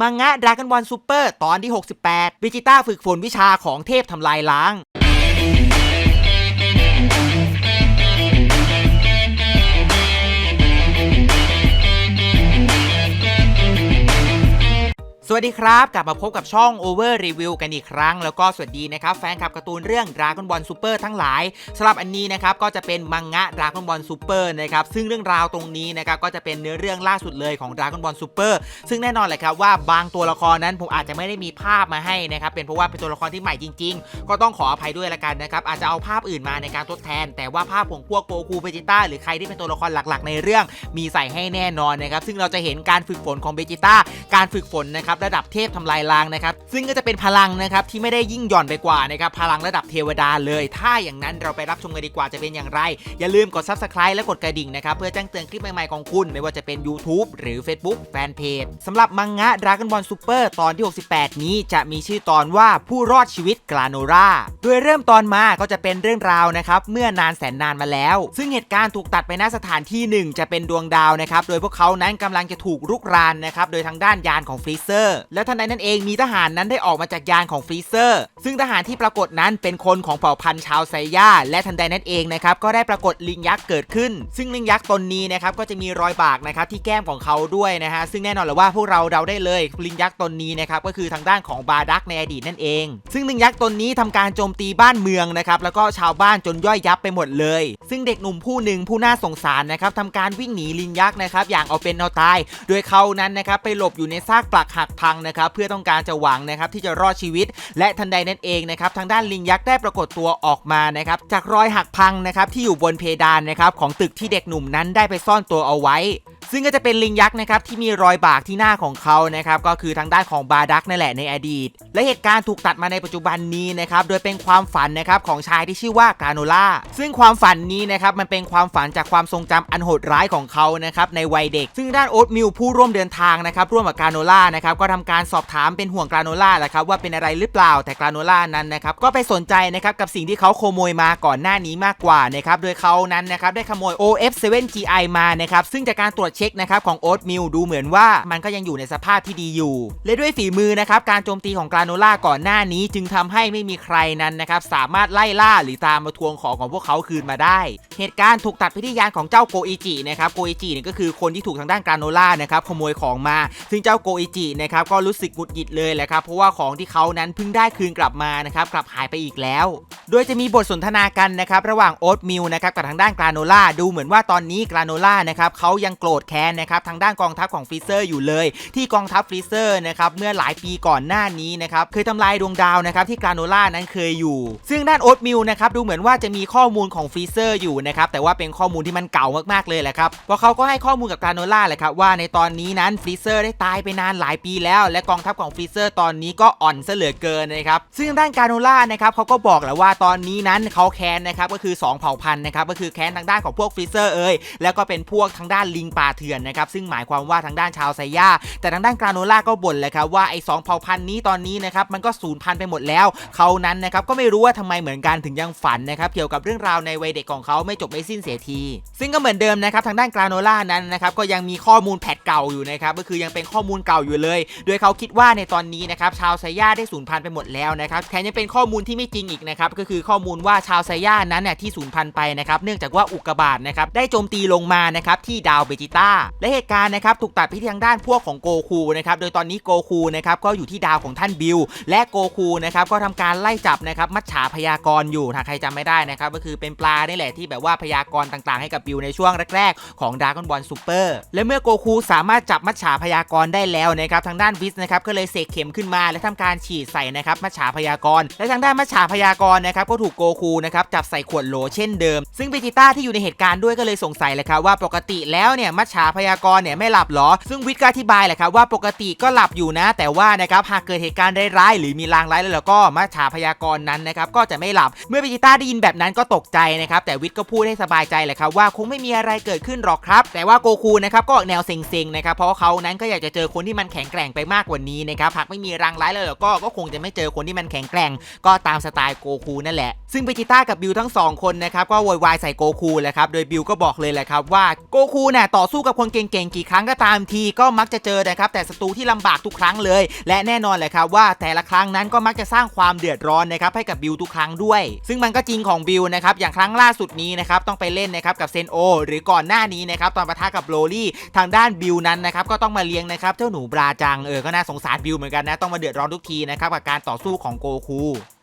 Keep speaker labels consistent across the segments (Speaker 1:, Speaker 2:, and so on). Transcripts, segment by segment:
Speaker 1: มังงะดราก้อนบอลซูเปอร์ตอนที่ 68 วิจิต้าฝึกฝนวิชาของเทพทำลายล้าง สวัสดีครับ กลับมาพบกับช่อง Over Review กันอีกครั้ง แล้วก็สวัสดีนะครับ แฟนคลับการ์ตูนเรื่อง Dragon Ball Super ทั้งหลายสำหรับอันนี้นะครับ ก็จะเป็นมังงะ Dragon Ball Super นะครับ ซึ่งเรื่องราวตรงนี้นะครับ ก็จะเป็นเนื้อเรื่องล่าสุดเลยของ Dragon Ball Super ซึ่งแน่นอนแหละครับว่าบางตัวละครนั้นผมอาจจะไม่ได้มีภาพมาให้นะครับ เป็นเพราะว่าเป็นตัวละครที่ใหม่จริง ๆ ก็ต้องขออภัยด้วยละกันนะครับ อาจจะเอาภาพอื่นมาในการทดแทน แต่ว่าภาพของพวกโกคูเบจิต้าหรือใครที่เป็นตัวละครหลัก ๆ ในเรื่อง มีใส่ให้แน่นอนนะครับ ซึ่งเราจะเห็นการฝึกฝนของเบจิต้าการฝึกฝนนะครับระดับเทพทำลายล้างนะครับซึ่งก็จะเป็นพลังนะครับที่ไม่ได้ยิ่งหย่อนไปกว่านะครับพลังระดับเทวดาเลย ถ้าอย่างนั้นเราไปรับชมกันดีกว่าจะเป็นอย่างไร อย่าลืมกด subscribe และกดกระดิ่งนะครับเพื่อแจ้งเตือนคลิปใหม่ๆของคุณ ไม่ว่าจะเป็น YouTube หรือ Facebook Fanpage สำหรับมังงะ Dragon Ball Super ตอนที่ 68 นี้จะมีชื่อตอนว่าผู้รอดชีวิตกลาโนราโดยเริ่มตอนมาก็จะเป็นเรื่องราวนะครับเมื่อนานแสนนานมาแล้ว ซึ่งเหตุการณ์ถูกตัดไปณสถานที่หนึ่งจะเป็นดวงดาวนะครับโดยพวกเขานั้นกำลังจะถูกรุกรานนะครับโดยทางด้านยานของฟรีเซอร์และทันใดนั้นเองมีทหารนั้นได้ออกมาจากยานของฟรีเซอร์ ซึ่งทหารที่ปรากฏนั้นเป็นคนของเผ่าพันธุ์ชาวไซย่า และทันใดนั้นเองนะครับก็ได้ปรากฏลิงยักษ์เกิดขึ้น ซึ่งลิงยักษ์ตนนี้นะครับก็จะมีรอยบากนะครับที่แก้มของเขาด้วยนะฮะซึ่งแน่นอนเลยว่าพวกเราเดาได้เลยลิงยักษ์ตนนี้นะครับก็คือทางด้านของบาดักในอดีตนั่นเอง ซึ่งลิงยักษ์ตนนี้ทำการโจมตีบ้านเมืองนะครับแล้วก็ชาวบ้านจนย่อยยับไปหมดเลย ซึ่งเด็กหนุ่มผู้หนึ่งผู้น่าสงสารนะครับทำการวิ่งหนีลิงยักษ์นะครับอย่างเอาเป็นเอาตาย โดยเขานั้นนะครับไปหลบอยู่ในซากปลักหักพังนะครับเพื่อต้องการจะหวังนะครับที่จะรอดชีวิต และทันใดนั่นเองนะครับทางด้านลิงยักษ์ได้ปรากฏตัวออกมานะครับจากรอยหักพังนะครับที่อยู่บนเพดานนะครับของตึกที่เด็กหนุ่มนั้นได้ไปซ่อนตัวเอาไว้ ซึ่งก็จะเป็นลิงยักษ์นะครับที่มีรอยบากที่หน้าของเขานะครับก็คือทางด้านของบาดักนั่นแหละในอดีต และเหตุการณ์ถูกตัดมาในปัจจุบันนี้นะครับโดยเป็นความฝันนะครับของชายที่ชื่อว่ากาโนล่าซึ่งความฝันนี้นะครับมันเป็นความฝันจากความทรงจำอันโหดร้ายของเขานะครับในวัยเด็ก ซึ่งด้านโอ๊ตมิลผู้ร่วมเดินทางนะครับร่วมกับกาโนล่านะครับก็ทำการสอบถามเป็นห่วงกาโนล่าแหละครับว่าเป็นอะไรหรือเปล่าแต่กาโนล่านั้นนะครับก็ไปสนใจนะครับกับสิ่งที่เขาขโมยมาก่อนหน้านี้มากกว่านะครับโดยเขานั้นนะครับได้ขโมย OF7GI มานะครับซึ่งจากการตรวจเช็คนะครับของโอ๊ตมิลดูเหมือนว่ามันก็ยังอยู่ในสภาพที่ดีอยู่ และด้วยฝีมือนะครับการโจมตีของกราโนล่าก่อนหน้านี้ จึงทำให้ไม่มีใครนั้นนะครับสามารถไล่ล่าหรือตามมาทวงของของพวกเขาคืนมาได้ เหตุการณ์ถูกตัดไปที่ยานของเจ้าโกอิจินะครับโกอิจิเนี่ยก็คือคนที่ถูกทางด้านกราโนล่านะครับขโมยของมา ซึ่งเจ้าโกอิจินะครับก็รู้สึกหงุดหงิดเลยแหละครับเพราะว่าของที่เขานั้นเพิ่งได้คืนกลับมานะครับกลับหายไปอีกแล้ว โดยจะมีบทสนทนากันนะครับระหว่างโอ๊ตมิลนะครับกับทางด้านกราโนล่าดูเหมือนว่าตอนนี้กราโนล่านะครับเขายังโกรธแค้นนะครับทางด้านกองทัพของฟรีเซอร์อยู่เลย ที่กองทัพฟรีเซอร์นะครับเมื่อหลายปีก่อนหน้านี้นะครับเคยทำลายดวงดาวนะครับที่กราโนล่านั้นเคยอยู่ ซึ่งด้านโอ๊ตมิลนะครับดูเหมือนว่าจะมีข้อมูลของฟรีเซอร์อยู่นะครับแต่ว่าเป็นข้อมูลที่มันเก่ามากๆเลยแหละครับเพราะเขาก็ให้ข้อมูลกับกราโนล่าแหละครับว่าในตอนนี้นั้นฟรีเซอร์ได้ตายไปนานหลายปีแล้ว และกองทัพของฟรีเซอร์ตอนนี้ก็อ่อนเหลือเกินนะครับซึ่งด้านกราโนล่านะครับเขาก็บอกแหละว่าตอนนี้นั้นเขาแค้นนะครับก็คือ 2 เผ่าพันธุ์นะครับก็คือแค้นทางด้านของพวกฟรีเซอร์เอ่ยแล้วก็เป็นพวกทางด้านลิงป่าเถื่อนนะครับซึ่งหมายความว่าทางด้านชาวไซย่าแต่ทางด้านกราโนล่าก็บ่นเลยครับว่าไอ้สองเผ่าพันธุ์นี้ตอนนี้นะครับมันก็สูญพันธุ์ไปหมดแล้ว เขานั้นนะครับก็ไม่รู้ว่าทำไมเหมือนกันถึงยังฝันนะครับเกี่ยวกับเรื่องราวในวัยเด็กของเขาไม่จบไม่สิ้นเสียที ซึ่งก็เหมือนเดิมนะครับทางด้านกราโนล่านั้นนะครับก็ยังมีข้อมูลแพทเก่าอยู่นะครับก็คือยังเป็นข้อมูลเก่าอยู่เลย โดยเขาคิดว่าในตอนนี้นะครับชาวไซย่าได้สูญพันธุ์ไปหมดแล้วนะครับแถมยังเป็นข้อมูลที่ไม่จริงอีกนะครับก็คือข้อมูลว่าชาวไซย่านั้นเนี่ยที่สูญพันธุ์ไปนะครับเนื่องจากว่าอุกกาบาตนะครับได้โจมตีลงมานะครับที่ดาวเบจิตา และเหตุการณ์นะครับถูกตัดไปที่ทางด้านพวกของโกคูนะครับโดยตอนนี้โกคูนะครับก็อยู่ที่ดาวของท่านบิลและโกคูนะครับก็ทำการไล่จับนะครับมัจฉาพยากรอยู่ถ้าใครจำไม่ได้นะครับก็คือเป็นปลานี่แหละที่แบบว่าพยากรต่างๆ ให้กับบิลในช่วงแรกๆ ของดากอนบอลซูเปอร์และเมื่อโกคูสามารถจับมัจฉาพยากรได้แล้วนะครับทางด้านวิสนะครับก็เลยเสกเข็มขึ้นมา และทำการฉีดใส่นะครับมัจฉาพยากร และทางด้านมัจฉาพยากรนะครับก็ถูกโกคูนะครับจับใส่ขวดโหลเช่นเดิม ซึ่งเบจิต้าที่อยู่ในเหตุการณ์ด้วยก็เลยสงสัยเลยครับว่าปกติแล้วเนี่ยมัจฉาพยากรณ์เนี่ยไม่หลับหรอ ซึ่งวิทย์ก็อธิบายแหละครับว่าปกติก็หลับอยู่นะ แต่ว่านะครับหากเกิดเหตุการณ์ร้ายๆหรือมีลางร้ายแล้วก็มัจฉาพยากรณ์นั้นนะครับก็จะไม่หลับเมื่อเบจิต้าได้ยินแบบนั้นก็ตกใจนะครับแต่วิทย์ก็พูดให้สบายใจแหละครับว่าคงไม่มีอะไรเกิดขึ้นหรอกครับ แต่ว่าโกคูนะครับก็แนวเซ็งๆนะครับเพราะเขานั้นก็อยากจะเจอคนที่มันแข็งแกร่งไปมากกว่านี้นะครับหากไม่มีรางร้ายแล้วก็ก็คงจะไม่เจอคนที่มันแข็งแกร่ง ก็ตามสไตล์โกคูนั่นแหละ ซึ่งเบจิต้ากับบิลทั้งสองคนนะครับก็โวยวายใส่โกคูแหละครับโดยบิลก็บอกเลยแหละครับว่าโกคูน่ะต่อสสู้กับคนเก่งๆกี่ครั้งก็ตามทีก็มักจะเจอนะครับแต่ศัตรูที่ลำบากทุกครั้งเลย และแน่นอนแหละครับว่าแต่ละครั้งนั้นก็มักจะสร้างความเดือดร้อนนะครับให้กับบิลทุกครั้งด้วย ซึ่งมันก็จริงของบิลนะครับอย่างครั้งล่าสุดนี้นะครับต้องไปเล่นนะครับกับเซนโอหรือก่อนหน้านี้นะครับตอนปะทะกับโรลี่ทางด้านบิลนั้นนะครับก็ต้องมาเลี้ยงนะครับเจ้าหนูบราจังเออก็น่าสงสารบิลเหมือนกันนะต้องมาเดือดร้อนทุกทีนะครับกับการต่อสู้ของโกคู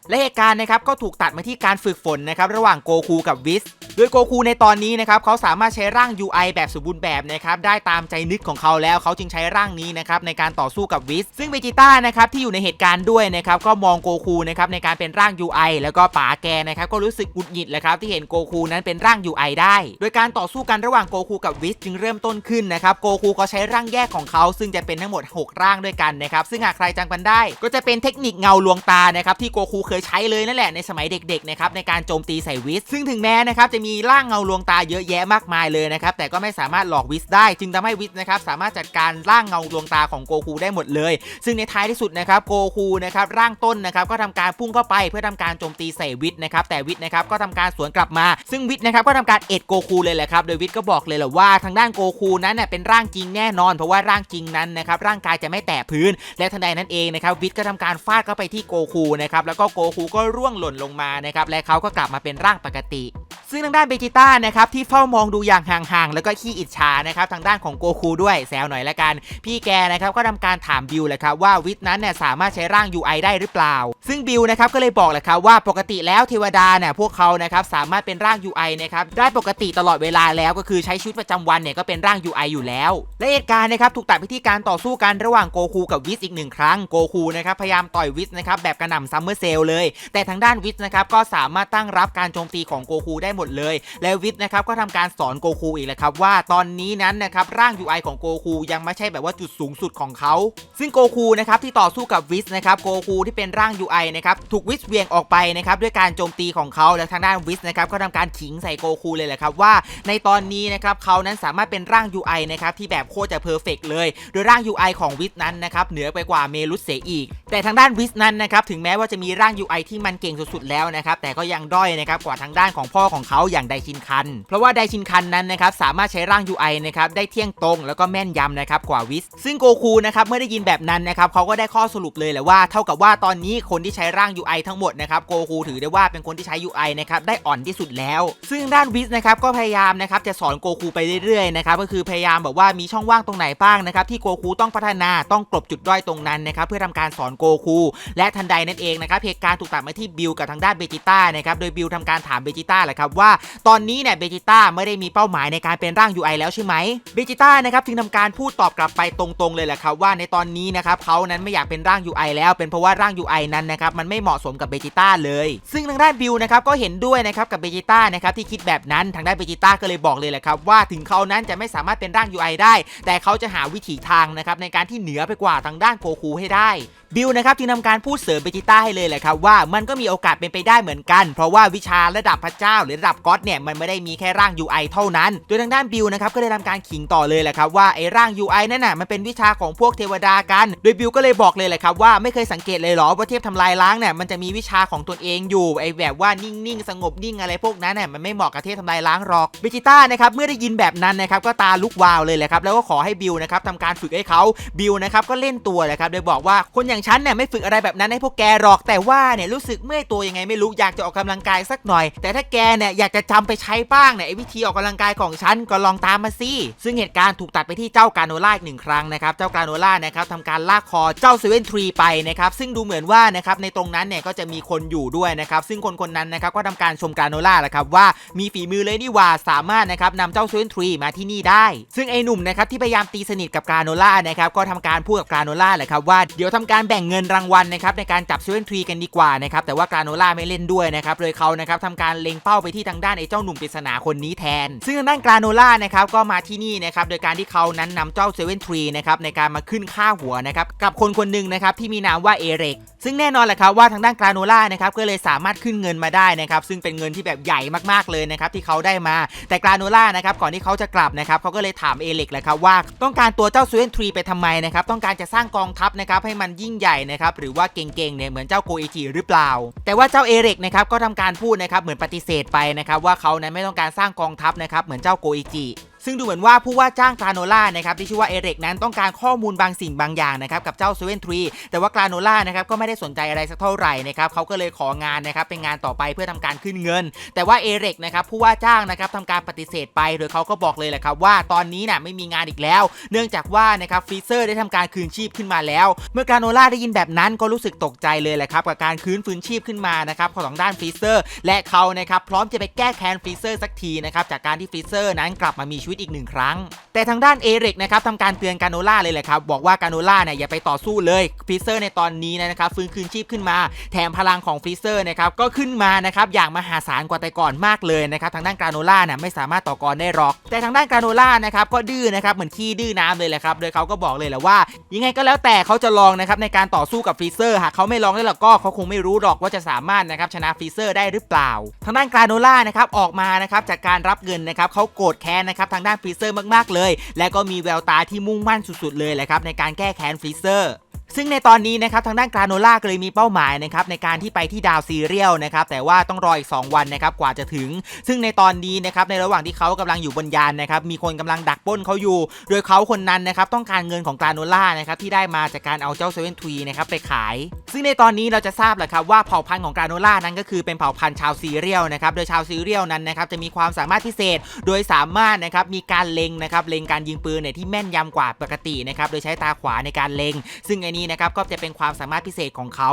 Speaker 1: และเหตุการณ์นะครับก็ถูกตัดมาที่การฝึกฝนนะครับระหว่างโกคูกับวิสโดยโกคูในตอนนี้นะครับเขาสามารถใช้ร่าง UI แบบสมบูรณ์แบบนะครับได้ตามใจนึกของเขาแล้วเขาจึงใช้ร่างนี้นะครับในการต่อสู้กับวิสซึ่งเบจิต้านะครับที่อยู่ในเหตุการณ์ด้วยนะครับก็มองโกคูนะครับในการเป็นร่าง UI แล้วก็ป๋าแกนะครับก็รู้สึกหงุดหงิดแหละครับที่เห็นโกคูนั้นเป็นร่าง UI ได้ โดยการต่อสู้กันระหว่างโกคูกับวิสจึงเริ่มต้นขึ้นนะครับโกคูก็ใช้ร่างแยกของเขาซึ่งจะเป็นทั้งหมด 6 ร่างด้วยกันนะครับซึ่งหากใครจำกันได้ ก็จะเป็นเทคนิคเงาลวงตานะครับที่โกคูเคยใช้เลยนั่นแหละในสมัยเด็กๆนะครับในการโจมตีใส่วิสซึ่งถึงแม้นะครับจะมีร่างเงาลวงตาเยอะแยะมากมายเลยนะครับแต่ก็ไม่สามารถหลอกวิสได้จึงทำให้วิสนะครับสามารถจัดการร่างเงาลวงตาของโกคูได้หมดเลย ซึ่งในท้ายที่สุดนะครับโกคูนะครับร่างต้นนะครับก็ทำการพุ่งเข้าไปเพื่อทำการโจมตีใส่วิสนะครับแต่วิสนะครับก็ทำการสวนกลับมา ซึ่งวิสนะครับก็ทำการเอ็ดโกคูเลยแหละครับโดยวิสก็บอกเลยแหละว่าทางด้านโกคูนั้นเน่ยเป็นร่างจริงแน่นอน เพราะว่าร่างจริงนั้นนะครับร่างกายจะไม่แตะพื้น และทันใดนั้นเองนะครับวิสก็ทำการฟาดเข้าไปที่โกคูนะครับแล้วก็โกคูก็ร่วงหล่นลงมานะครับและเขาก็กลับมาเป็นร่างปกติ ซึ่งทางด้านเบจิต้านะครับที่เฝ้ามองดูอย่างห่างๆแล้วก็ขี้อิจฉานะครับทางด้านของโกคูด้วยแซวหน่อยละกัน พี่แกนะครับก็ทำการถามบิลเลยครับว่าวิทนั้นเนี่ยสามารถใช้ร่าง UI ได้หรือเปล่า ซึ่งบิลนะครับก็เลยบอกแหละครับว่าปกติแล้วเทวดาเนี่ยพวกเขานะครับสามารถเป็นร่าง UI นะครับได้ปกติตลอดเวลาแล้วก็คือใช้ชีวิตประจำวันเนี่ยก็เป็นร่าง UI อยู่แล้ว และเหตุการณ์นะครับถูกตัดไปที่การต่อสู้กันระหว่างโกคูกับวิสอีกหนึ่งครั้งโกคูนะครับพยายามต่อยวิสนะครับแบบกระหน่ำซัมเมอร์เซลเลยแต่ทางด้านวิสนะครับก็สามารถตั้งรับการโจมตีของโกคูได้หมดเลย และวิสนะครับก็ทำการสอนโกคูอีกแหละครับว่าตอนนี้นั้นนะครับร่าง UI ของโกคูยังไม่ใช่แบบว่าจุดสูงสุดของเขา ซึ่งโกคูนะครับที่ต่อสู้กับวิสนะครับโกคูที่เป็นร่าง UI นะครับถูกวิสเวียงออกไปนะครับด้วยการโจมตีของเขาและทางด้านวิสนะครับก็ทำการขิงใส่โกคูเลยแหละครับว่า ในตอนนี้นะครับเขานั้นสามารถเป็นร่าง UI นะครับที่แบบโคตรจะเพอร์เฟกเลย โดยร่าง UI ของวิสนั้นนะครับเหนือไปกว่าเมลุสเสียอีก แต่ทางด้านวิสนั้นนะครับถึงแม้ว่าจะมีร่าง UI ที่มันเก่งสุดๆแล้วนะครับแต่ก็ยังด้อยนะครับกว่าทางด้านของพ่อของเขาอย่างไดชินคัน เพราะว่าไดชินคันนั้นนะครับสามารถใช้ร่าง UI นะครับได้เที่ยงตรงแล้วก็แม่นยำนะครับกว่าวิส ซึ่งโกคูนะครับเมื่อได้ยินแบบนั้นนะครับเขาก็ได้ข้อสรุปเลยแหละว่าเท่ากับว่าตอนนี้คนที่ใช้ร่าง UI ทั้งหมดนะครับโกคูถือได้ว่าเป็นคนที่ใช้ UI นะครับได้อ่อนที่สุดแล้ว ซึ่งด้านวิสนะครับก็พยายามนะครับจะสอนโกคูไปเรื่อยๆนะครับก็คือพยายามแบบว่ามีช่องว่างตรงไหนบ้างนะครับที่โกคูต้องพัฒนาต้องกลบจุดด้อยตรงนั้นนะครับเพื่อทำการสอนโกคูและทันใดนั่นเองนะครับเหตุการณ์ถูกตัดมาที่บิลกับทางด้านเบจิต้านะครับโดยบิลทำการถามเบจิต้าแหละครับว่า ตอนนี้เนี่ยเบจิต้าไม่ได้มีเป้าหมายในการเป็นร่าง UI แล้วใช่ไหมเบจิต้านะครับจึงทำการพูดตอบกลับไปตรงๆเลยแหละครับว่าในตอนนี้นะครับเขานั้นไม่อยากเป็นร่าง UI แล้วเป็นเพราะว่าร่าง UI นั้นนะครับมันไม่เหมาะสมกับเบจิต้าเลย ซึ่งทางด้านบิลนะครับก็เห็นด้วยนะครับกับเบจิต้านะครับที่คิดแบบนั้นทางด้านเบจิต้าก็เลยบอกเลยแหละครับว่าถึงเขานั้นจะไม่สามารถเป็นร่าง UI ได้ แต่เขาจะหาวิถีทางนะครับในการที่เหนือไปกว่าทางด้านโกคูให้ได้ บิลนะครับจึงทำการพูดเสริมเบจิต้าให้เลยแหละครับว่ามันก็มีโอกาสเป็นไปได้เหมือนกัน เพราะว่าวิชาระดับพระเจ้าหรือระดับก็อดเนี่ยมันไม่ได้มีแค่ร่าง UI เท่านั้น โดยทางด้านบิลนะครับก็เลยทำการขิงต่อเลยแหละครับว่าไอ้ร่าง UI นั่นน่ะมันเป็นวิชาของพวกเทวดากัน โดยบิลก็เลยบอกเลยแหละครับว่าไม่เคยสังเกตเลยหรอว่าเทพทำลายล้างเนี่ยมันจะมีวิชาของตัวเองอยู่ไอ้แบบว่านิ่งๆสงบนิ่งอะไรพวกนั้นเนี่ยมันไม่เหมาะกับเทพทำลายล้างหรอกเบจิต้านะครับเมื่อได้ยินแบบนั้นนะครับก็ตาลุกวาวเลยแหละครับแล้วก็ขอให้บิลนะครับทำการฝึกให้เขาบิลนะครับก็เล่นตัวแหละครับโดยบอกว่าคนอย่างฉันเนี่ยไม่ฝึกอะไรแบบนั้นให้พวกแกหรอกแต่ว่าเนี่ยรู้สึกเมื่อยตัวยังไงไม่รู้อยากจะออกกำลังกายสักหน่อย แต่ถ้าแกเนี่ยอยากจะจำไปใช้บ้างเนี่ยไอ้วิธีออกกำลังกายของฉันก็ลองตามมาสิซึ่งเหตุการณ์ถูกตัดไปที่เจ้ากาโนล่าอีกหนึ่งครั้งนะครับเจ้ากาโนล่านะครับทำการลากคอเจ้าเซเว่นทรีไปนะครับซึ่งดูเหมือนว่านะครับในตรงนั้นเนี่ยก็จะมีคนอยู่ด้วยนะครับซึ่งคนคนนั้นนะครับก็ทำการชมกาโนล่าแหละครับว่ามีฝีมือเลยนี่ว่าสามารถนะครับนำเจ้าเซเว่นทรีมาที่นี่ได้ ซึ่งไอ้หนุ่มนะครับที่พยายามตีสนิทกับกาโนล่านะครับก็ทำการพูดกับกาโนล่าแหละครับว่าเดี๋ยวทำการแบ่งเงินรางวัลนะครับในการจับเซเว่นทรีกันดีกว่านะครับแต่ว่ากาโนล่าไม่เล่นด้วยนะครับโดยเขานะครับทำการเล็งเป้าไปที่ทางด้านไอ้เจ้าหนุ่มปริศนาคนนี้แทน ซึ่งทางด้านกาโนล่านะครับก็มาที่นี่นะครับโดยการที่เขานั้นนำเจ้าเซเว่นทรีนะครับในการมาขึ้นค่าหัวนะครับกับคนคนหนึ่งนะครับที่มีนามว่าเอเร็ก ซึ่งแน่นอนแหละครับว่าทางด้านกราโนล่านะครับก็เลยสามารถขึ้นเงินมาได้นะครับซึ่งเป็นเงินที่แบบใหญ่มากๆเลยนะครับที่เขาได้มาแต่กราโนล่านะครับก่อนที่เขาจะกลับนะครับเขาก็เลยถามเอเร็กแหละครับว่าต้องการตัวเจ้าเซเว่นทรีไปทำไมนะครับต้องการจะสร้างกองทัพนะครับให้มันยิ่งใหญ่นะครับหรือว่าเก่งๆเนี่ยเหมือนเจ้าโกอิจิหรือเปล่า แต่ว่าเจ้าเอเร็กนะครับก็ทำการพูดนะครับเหมือนปฏิเสธไปนะครับว่าเขานั้นไม่ต้องการสร้างกองทัพนะครับเหมือนเจ้าโกอิจิ ซึ่งดูเหมือนว่าผู้ว่าจ้างกราโนล่านะครับที่ชื่อว่าเอเร็กนั้นต้องการข้อมูลบางสิ่งบางอย่างนะครับกับเจ้าเซเว่นทรีแต่ว่ากราโนล่านะครับก็ไม่ได้สนใจอะไรสักเท่าไหร่นะครับเขาก็เลยของานนะครับเป็นงานต่อไปเพื่อทำการขึ้นเงิน แต่ว่าเอเร็กนะครับผู้ว่าจ้างนะครับทำการปฏิเสธไปโดยเขาก็บอกเลยแหละครับว่าตอนนี้น่ะไม่มีงานอีกแล้ว เนื่องจากว่านะครับฟรีเซอร์ได้ทำการคืนชีพขึ้นมาแล้ว เมื่อกราโนล่าได้ยินแบบนั้นก็รู้สึกตกใจเลยแหละครับกับการคืนฟื้นชีพขึ้นมานะครับของทางด้านฟรีเซอร์และเขานะครับพร้อมจะไปแก้แค้นฟรีเซอร์สักทีนะครับจากการที่ฟรีเซอร์นั้นกลับมามีชีวิตอีกหนึ่งครั้ง แต่ทางด้านเอริกนะครับทำการเตือนกาโนล่าเลยแหละครับ บอกว่ากาโนล่าเนี่ยอย่าไปต่อสู้เลยฟรีเซอร์ในตอนนี้นะครับฟื้นคืนชีพขึ้นมา แถมพลังของฟรีเซอร์นะครับก็ขึ้นมานะครับอย่างมหาศาลกว่าแต่ก่อนมากเลยนะครับทางด้านกาโนล่าเนี่ยไม่สามารถต่อกรได้หรอก แต่ทางด้านกาโนล่านะครับก็ดื้อนะครับเหมือนขี้ดื้อน้ำเลยแหละครับโดยเขาก็บอกเลยแหละว่า ยังไงก็แล้วแต่เขาจะลองนะครับในการต่อสู้กับฟรีเซอร์หากเขาไม่ลองได้หรอกก็เขาคงไม่รู้หรอกว่าจะสามารถนะครับชนะฟรีเซอร์ได้หรือเปล่า ทางด้านกราโนล่านะครับออกมานะครับจากการรับเงินนะครับเขาโกรธแค้นนะครับทางด้านฟรีเซอร์มากๆเลย และก็มีแววตาที่มุ่งมั่นสุดๆเลยแหละครับในการแก้แค้นฟรีเซอร์ ซึ่งในตอนนี้นะครับทางด้านกราโนล่าก็เลยมีเป้าหมายนะครับในการที่ไปที่ดาวซีเรียลนะครับแต่ว่าต้องรออีก 2 วันนะครับกว่าจะถึง ซึ่งในตอนนี้นะครับในระหว่างที่เขากำลังอยู่บนยานนะครับมีคนกำลังดักป้นเขาอยู่ โดยเขาคนนั้นนะครับต้องการเงินของกราโนล่านะครับที่ได้มาจากการเอาเจ้าเซเว่นทวีนะครับไปขาย ซึ่งในตอนนี้เราจะทราบแหละครับว่าเผ่าพันธุ์ของกราโนล่านั้นก็คือเป็นเผ่าพันธุ์ชาวซีเรียลนะครับโดยชาวซีเรียลนั้นนะครับจะมีความสามารถพิเศษ โดยสามารถนะครับมีการเล็งนะครับเล็งการยิงปืนเนี่ยที่แม่นยำกว่าปกตินะครับโดยใช้ตาขวาในการเล็ง ซึ่งอันนีนะครับก็จะเป็นความสามารถพิเศษของเขา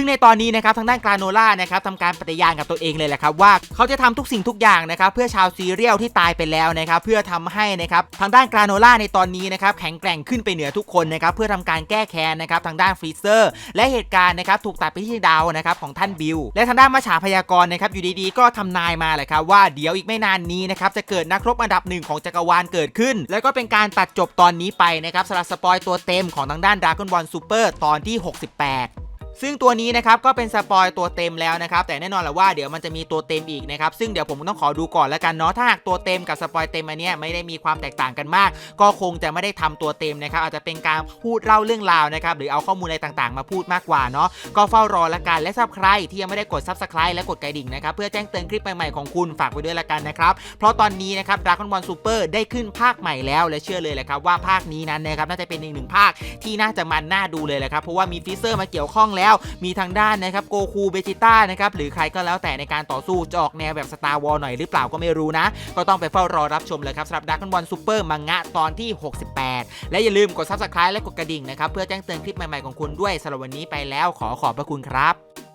Speaker 1: ซึ่งในตอนนี้นะครับทางด้านกราโนล่านะครับทำการปฏิญาณกับตัวเองเลยแหละครับว่าเขาจะทำทุกสิ่งทุกอย่างนะครับเพื่อชาวซีเรียลที่ตายไปแล้วนะครับเพื่อทำให้นะครับทางด้านกราโนล่าในตอนนี้นะครับแข็งแกร่งขึ้นไปเหนือทุกคนนะครับเพื่อทำการแก้แค้นนะครับทางด้านฟรีเซอร์ และเหตุการณ์นะครับถูกตัดไปที่ดาวนะครับของท่านบิลและทางด้านมาฉาพยากรณ์นะครับอยู่ดีๆ ก็ทำนายมาแหละครับว่าเดี๋ยวอีกไม่นานนี้นะครับจะเกิดนักรบอันดับหนึ่งของจักรวาลเกิดขึ้น แล้วก็เป็นการตัดจบตอนนี้ไปนะครับสำหรับสปอยตัวเต็มของทางด้านดราก้อนบอลซูเปอร์ตอนที่ 68 ซึ่งตัวนี้นะครับก็เป็นสปอยตัวเต็มแล้วนะครับแต่แน่นอนแหละว่าเดี๋ยวมันจะมีตัวเต็มอีกนะครับซึ่งเดี๋ยวผมต้องขอดูก่อนแล้วกันเนาะถ้าหากตัวเต็มกับสปอยเต็มอันเนี้ยไม่ได้มีความแตกต่างกันมาก ก็คงจะไม่ได้ทำตัวเต็มนะครับอาจจะเป็นการพูดเล่าเรื่องราวนะครับหรือเอาข้อมูลอะไรต่างๆ มาพูดมากกว่าเนาะก็เฝ้ารอละกันและสำหรับใครที่ยังไม่ได้กด subscribe และกดกระดิ่งนะครับเพื่อแจ้งเตือนคลิปใหม่ๆของคุณฝากไว้ด้วยละกันนะครับเพราะตอนนี้นะครับ Dragon Ball Super ได้ขึ้นภาคใหม่แล้วและเชื่อเลยแหละครับว่าภาคนี้นั้นนะครับน่าจะเป็นอีกหนึ่งภาคที่น่าจะมันน่าดูเลยแหละครับเพราะว่ามีฟิเซอร์มาเกี่ยวข้องแล้วมีทางด้านนะครับโกคูเบจิต้านะครับหรือใครก็แล้วแต่ในการต่อสู้จะออกแนวแบบสตาร์วอลหน่อยหรือเปล่าก็ไม่รู้นะ ก็ต้องไปเฝ้ารอรับชมเลยครับสำหรับดักบอลซูเปอร์มังงะตอนที่ 68 และอย่าลืมกดซับสไคร b e และกดกระดิ่งนะครับเพื่อแจ้งเตือนคลิปใหม่ๆของคุณด้วยสำหรับวันนี้ไปแล้วขอขอบพระคุณครับ